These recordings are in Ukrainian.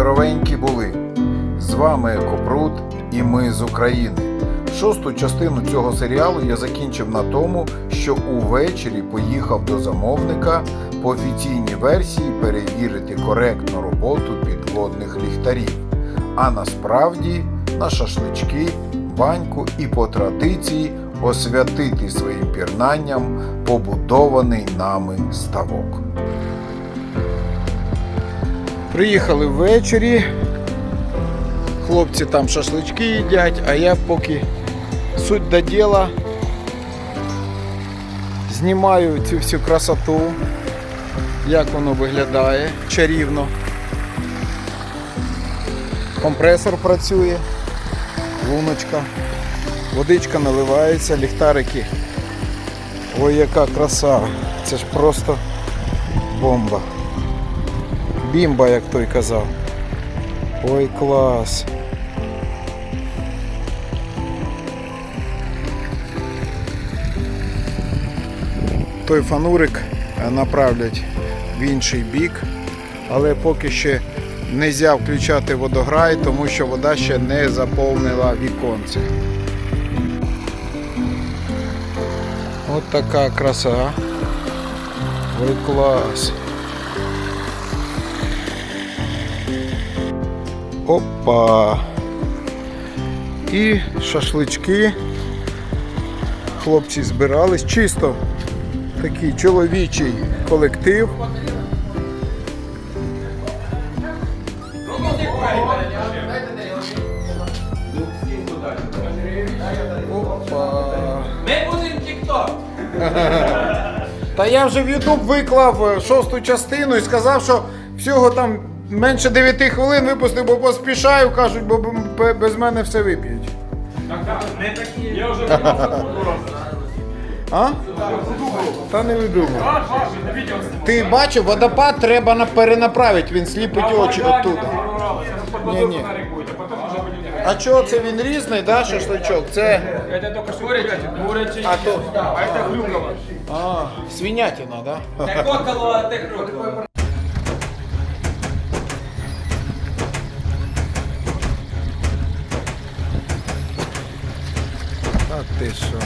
здоровенькі були. З вами Екопрут і ми з України. Шосту частину цього серіалу я закінчив на тому, що увечері поїхав до замовника по офіційній версії перевірити коректну роботу підводних ліхтарів. А насправді на шашлички, баньку і по традиції освятити своїм пірнанням побудований нами ставок. Приїхали ввечері. Хлопці там шашлички їдять, а я поки суть до діла знімаю цю всю красоту, як воно виглядає чарівно. Компресор працює, луночка, водичка наливається, ліхтарики. Ой, яка краса! Це ж просто бомба. Бімба, як той казав. Ой, клас. Той фанурик е, направлять в інший бік, але поки ще не можна включати водограй, тому що вода ще не заповнила віконце. От така краса. Ой, клас. Опа. І шашлички. Хлопці збирались. Чисто такий чоловічий колектив. Опа. Ми будемо тік-ток. Та я вже в YouTube виклав е, шосту частину і сказав, що всього там менше 9 хвилин випустив, бо поспішаю, кажуть, бо без мене все вип'ють. Я вже. А? Та не видумав. Ти бачив, водопад треба на- перенаправити, він сліпить очі оттуда. Ні, ні. А чого це він різний, да, шашличок? Це. Это только. Курятина. А то. А это хрюково. А, свинятина, да? Те коколо, а те хрюково. А ти що?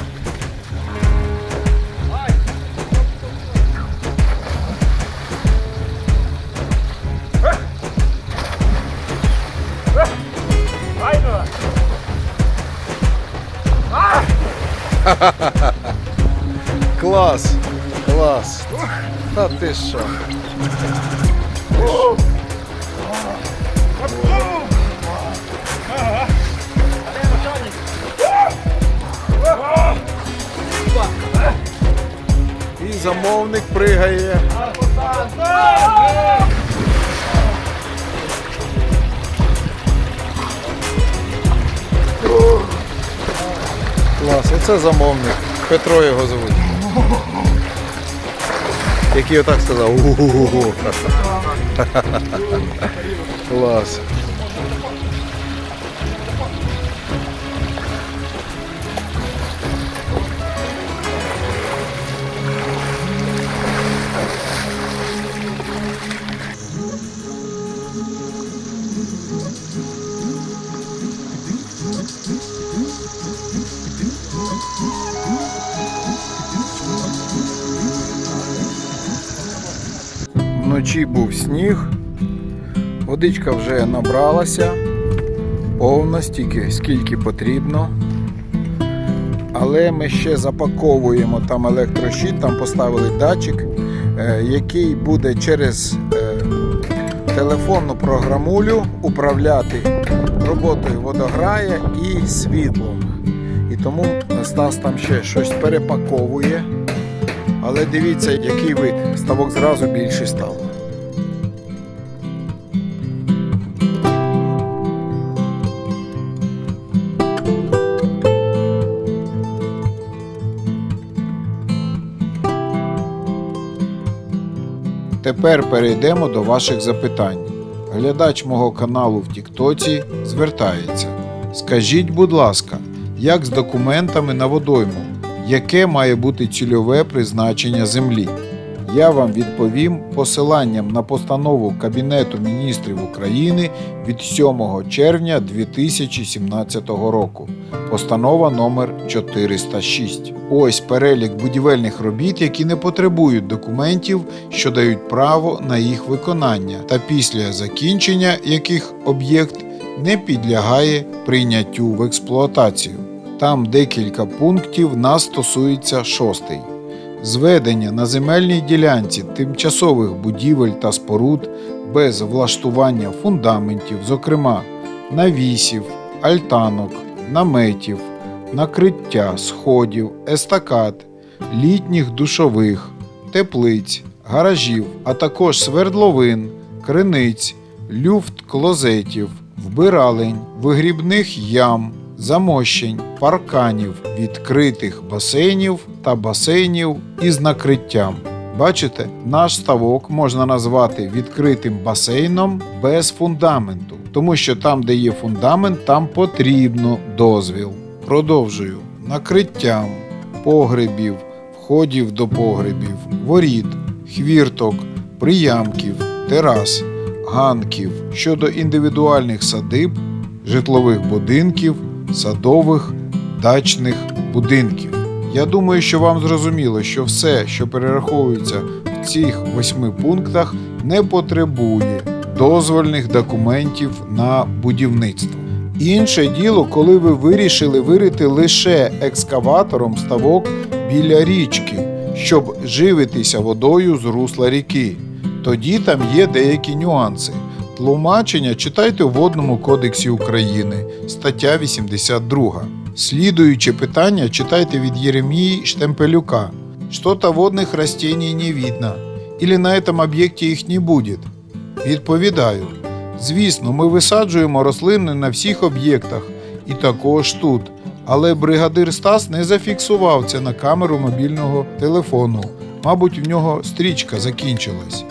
Клас! Клас! Та ти що? І замовник пригає. Клас, оце замовник. Петро його звуть. Який отак сказав. «У-ху-ху-ху». Клас. Вночі був сніг, водичка вже набралася повно, стільки, скільки потрібно. Але ми ще запаковуємо там електрощит, там поставили датчик, е, який буде через е, телефонну програмулю управляти роботою водограя і світлом. І тому Стас там ще щось перепаковує. Але дивіться, який вид. Ставок зразу більший став. Тепер перейдемо до ваших запитань. Глядач мого каналу в Тіктоці звертається. Скажіть, будь ласка, як з документами на водойму? Яке має бути цільове призначення землі? я вам відповім посиланням на постанову Кабінету міністрів України від 7 червня 2017 року. Постанова номер 406. Ось перелік будівельних робіт, які не потребують документів, що дають право на їх виконання, та після закінчення яких об'єкт не підлягає прийняттю в експлуатацію. Там декілька пунктів нас стосується шостий. Зведення на земельній ділянці тимчасових будівель та споруд без влаштування фундаментів, зокрема навісів, альтанок, наметів, накриття сходів, естакад, літніх душових, теплиць, гаражів, а також свердловин, криниць, люфт клозетів, вбиралень, вигрібних ям, замощень, парканів, відкритих басейнів та басейнів із накриттям. Бачите, наш ставок можна назвати відкритим басейном без фундаменту, тому що там, де є фундамент, там потрібно дозвіл. Продовжую накриттям погребів, входів до погребів, воріт, хвірток, приямків, терас, ганків щодо індивідуальних садиб, житлових будинків, садових, дачних будинків. Я думаю, що вам зрозуміло, що все, що перераховується в цих восьми пунктах, не потребує дозвольних документів на будівництво. Інше діло, коли ви вирішили вирити лише екскаватором ставок біля річки, щоб живитися водою з русла ріки. Тоді там є деякі нюанси. Тлумачення читайте у Водному кодексі України, стаття 82. Слідуюче питання читайте від Єремії Штемпелюка. Что-то водных растений не видно. Или на этом об'єкті їх не буде? Відповідаю. Звісно, ми висаджуємо рослини на всіх об'єктах, і також тут. Але бригадир Стас не зафіксував це на камеру мобільного телефону. Мабуть, в нього стрічка закінчилась.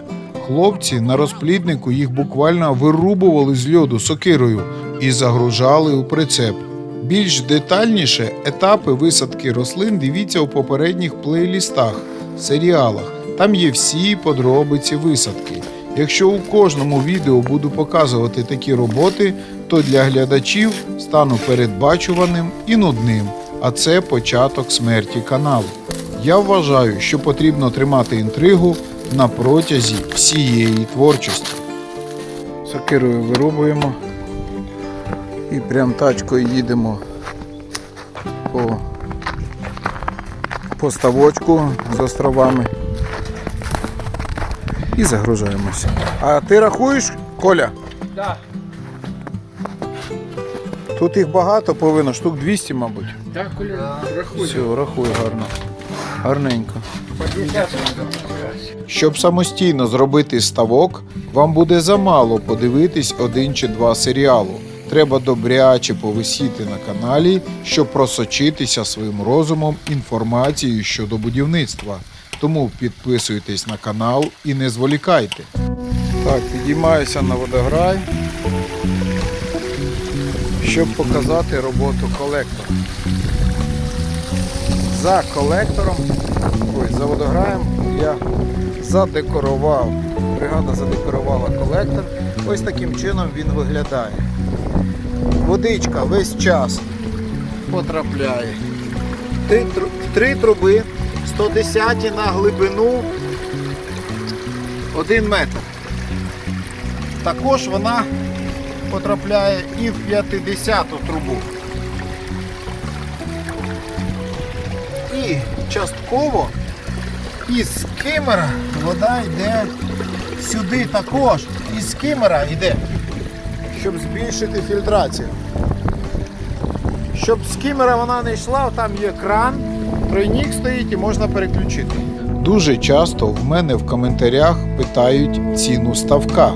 Хлопці на розпліднику їх буквально вирубували з льоду сокирою і загружали у прицеп. Більш детальніше етапи висадки рослин дивіться у попередніх плейлістах, серіалах. Там є всі подробиці висадки. Якщо у кожному відео буду показувати такі роботи, то для глядачів стану передбачуваним і нудним, а це початок смерті каналу. Я вважаю, що потрібно тримати інтригу на протязі всієї творчості. Сокирою вирубуємо і прям тачкою їдемо по, по ставочку з островами і загружаємося. А ти рахуєш, Коля? Да. Тут їх багато повинно, штук 200, мабуть. Так, Коля, рахуй. Все, рахуй гарно. Гарненько. По 50 Щоб самостійно зробити ставок, вам буде замало подивитись один чи два серіалу. Треба добряче повисіти на каналі, щоб просочитися своїм розумом інформацією щодо будівництва. Тому підписуйтесь на канал і не зволікайте. Так, підіймаюся на водограй, щоб показати роботу колектора. За колектором, ой, за водограєм я задекорував. Бригада задекорувала колектор. Ось таким чином він виглядає. Водичка весь час потрапляє. Три, три труби 110 на глибину 1 метр. Також вона потрапляє і в 50 трубу. Частково із скимера вода йде сюди також. Із скимера йде, щоб збільшити фільтрацію. Щоб з скимера вона не йшла, там є кран, тройник стоїть і можна переключити. Дуже часто в мене в коментарях питають ціну ставка,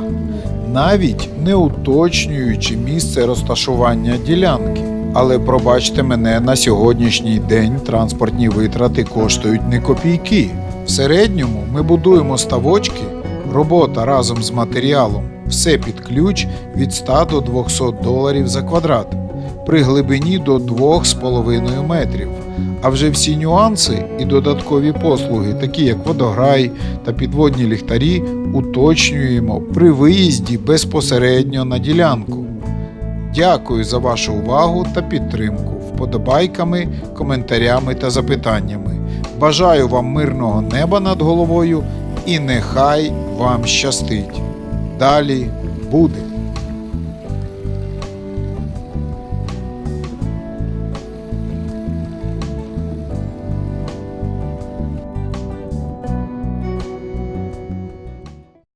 навіть не уточнюючи місце розташування ділянки. Але пробачте мене, на сьогоднішній день транспортні витрати коштують не копійки. В середньому ми будуємо ставочки, робота разом з матеріалом, все під ключ від 100 до 200 доларів за квадрат. при глибині до 2,5 метрів. А вже всі нюанси і додаткові послуги, такі як водограй та підводні ліхтарі, уточнюємо при виїзді безпосередньо на ділянку. Дякую за вашу увагу та підтримку вподобайками, коментарями та запитаннями. Бажаю вам мирного неба над головою і нехай вам щастить. Далі буде.